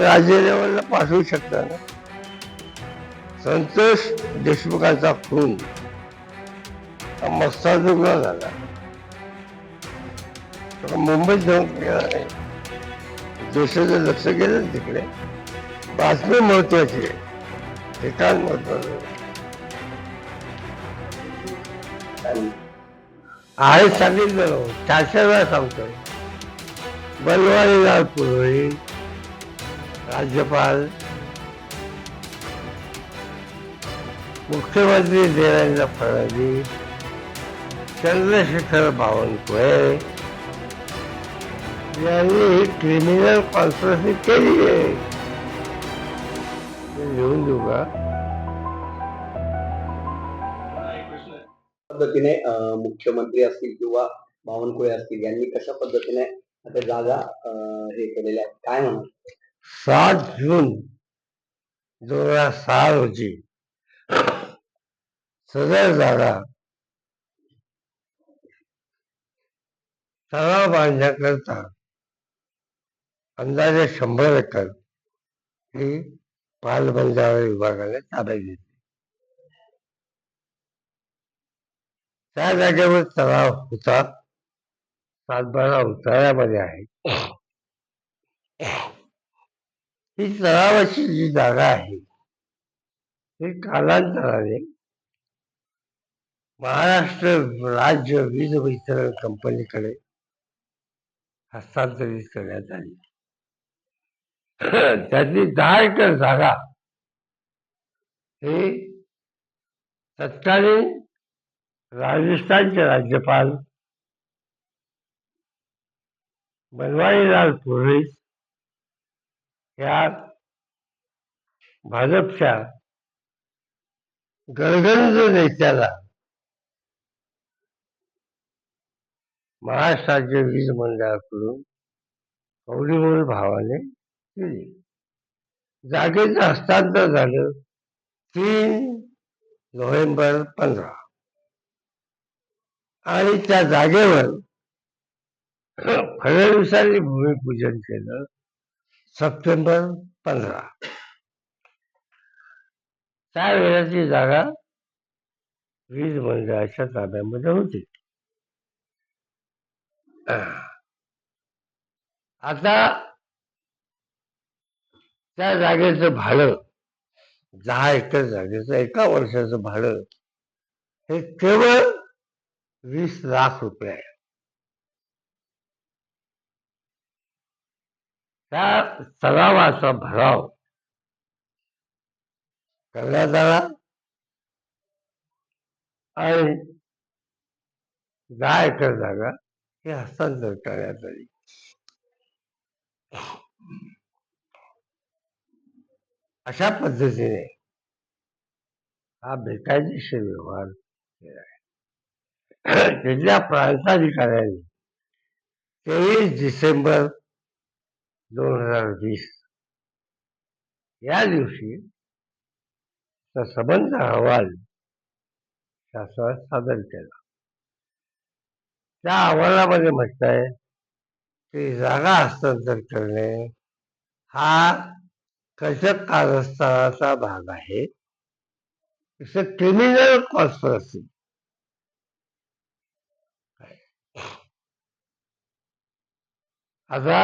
राज्य लेवलला पाठवू शकता ना संतोष देशमुखांचा खून. हा मस्ताचा झाला. मुंबईत जाऊन केला नाही. देशाचं लक्ष गेलं तिकडे. बातमी महत्वाची आहे. ठिकाण महत्वाचं? आहे. सांगितलं ना, चार चार वेळा सांगतोय पुरोहित. राज्यपाल मुख्यमंत्री देवेंद्र फडणवीस चंद्रशेखर बावनकुळे यांनी ही क्रिमिनल कॉन्स्पिरसी केली आहे. लिहून देऊ का? पद्धतीने मुख्यमंत्री असतील किंवा बावनकुळे असतील यांनी कशा पद्धतीने आता जागा हे केलेल्या आहेत? काय म्हणतात सात जून दोन हजार सहा रोजी सदर जागा तलाव बांधण्याकरता अंदाजे शंभर एकर ही पालबंधारे विभागाने ताब्यात घेतली. त्या जागेवर तलाव होता. सातबारा उतारामध्ये आहे. ही तळावाची जी जागा आहे ही कालांतराने महाराष्ट्र राज्य वीज वितरण कंपनीकडे हस्तांतरित करण्यात आली. त्यातली दहा एकर जागा हे तत्कालीन राजस्थानचे राज्यपाल बनवारीलाल पुरोहित या भाजपच्या गळगंज नेत्याला महाराष्ट्र राज्य वीज मंडळाकडून कवडीमोल भावाने दिली. जागेचं हस्तांतर झालं तीन नोव्हेंबर पंधरा. आणि त्या जागेवर फडणवीसांनी भूमिपूजन केलं. सप्टेंबर पंधरा. त्यावेळेची जागा वीज मंडळाच्या ताब्यामध्ये होती. आता त्या जागेचं भाडं दहा एकर जागेचं एका वर्षाचं भाडं हे केवळ वीस लाख रुपये आहे. त्या तलावाचा भराव. करण्यात आला आणि दहा एकर जागा ही हस्तांतर करण्यात आली अशा पद्धतीने हा बेकायदेशीर व्यवहार केला आहे. तिथल्या प्रांताधिकाऱ्यांनी तेवीस डिसेंबर दोन हजार वीस या दिवशी त्या संबंध अहवाल शासनात सादर केला. त्या अहवालामध्ये म्हटलं आहे की जागा हस्तांतर करणे हा कशक कारस्थानाचा भाग आहे? क्रिमिनल कॉन्स्परसी आता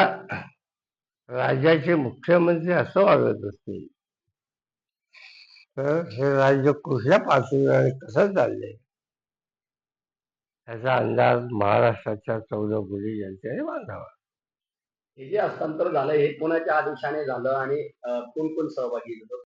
राज्याचे मुख्यमंत्री असं वागत असतील. तर हे राज्य कुठल्या पातळीवर आणि कसं चाललंय? याचा अंदाज महाराष्ट्राच्या चौदा कोटी जनतेने बांधावा. हे जे हस्तांतर झालं हे कोणाच्या आदेशाने झालं आणि कोण कोण सहभागी झालं?